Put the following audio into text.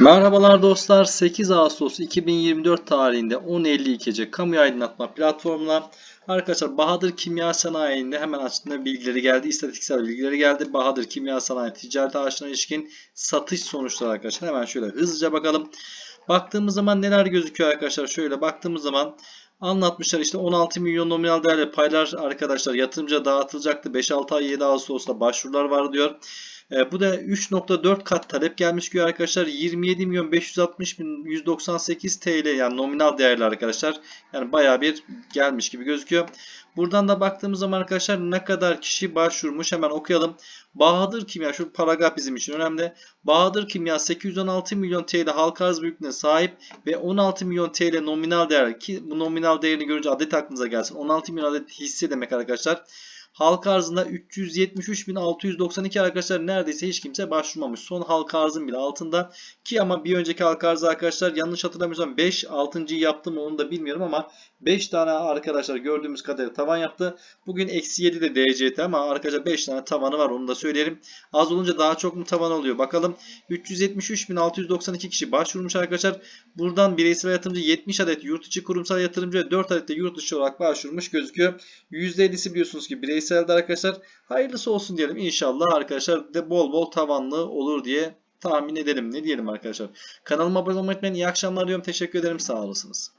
Merhabalar dostlar. 8 Ağustos 2024 tarihinde 10.52 gece kamu aydınlatma platformuna arkadaşlar Bahadır Kimya Sanayi'nde hemen açtığında bilgileri geldi. istatistiksel bilgileri geldi. Bahadır Kimya Sanayi ticaret ağaçlarına ilişkin satış sonuçları arkadaşlar. Hemen şöyle hızlıca bakalım. Baktığımız zaman neler gözüküyor arkadaşlar? Şöyle baktığımız zaman anlatmışlar işte 16 milyon nominal değerli paylar arkadaşlar yatırımcıya dağıtılacaktı. 5-6 ay 7 Ağustos'ta başvurular var diyor. E, bu da 3.4 kat talep gelmiş diyor arkadaşlar. 27 milyon 560 bin 198 TL yani nominal değerli arkadaşlar. Yani baya bir gelmiş gibi gözüküyor. Buradan da baktığımız zaman arkadaşlar ne kadar kişi başvurmuş hemen okuyalım. Bahadır Kimya şu paragraf bizim için önemli. Bahadır Kimya 816 milyon TL halka arz büyüklüğüne sahip ve 16 milyon TL nominal değer ki bu nominal değerini görünce adet aklınıza gelsin. 16 milyon adet hisse demek arkadaşlar. Halka arzında 373.692 arkadaşlar neredeyse hiç kimse başvurmamış. Son halka arzın bile altında ki ama bir önceki halka arzı arkadaşlar yanlış hatırlamıyorsam 5 6.'yı yaptı mı onu da bilmiyorum ama 5 tane arkadaşlar gördüğümüz kadarıyla tavan yaptı. Bugün eksi 7 de DCT ama arkadaşlar 5 tane tavanı var onu da söyleyelim. Az olunca daha çok mu tavan oluyor bakalım. 373.692 kişi başvurmuş arkadaşlar. Buradan bireysel yatırımcı 70 adet yurt içi kurumsal yatırımcı ve 4 adet de yurt dışı olarak başvurmuş gözüküyor. %50'si biliyorsunuz ki bireyselde arkadaşlar. Hayırlısı olsun diyelim inşallah arkadaşlar de bol bol tavanlı olur diye tahmin edelim. Ne diyelim arkadaşlar. Kanalıma abone olmayı unutmayın. İyi akşamlar diyorum. Teşekkür ederim. Sağ olasınız.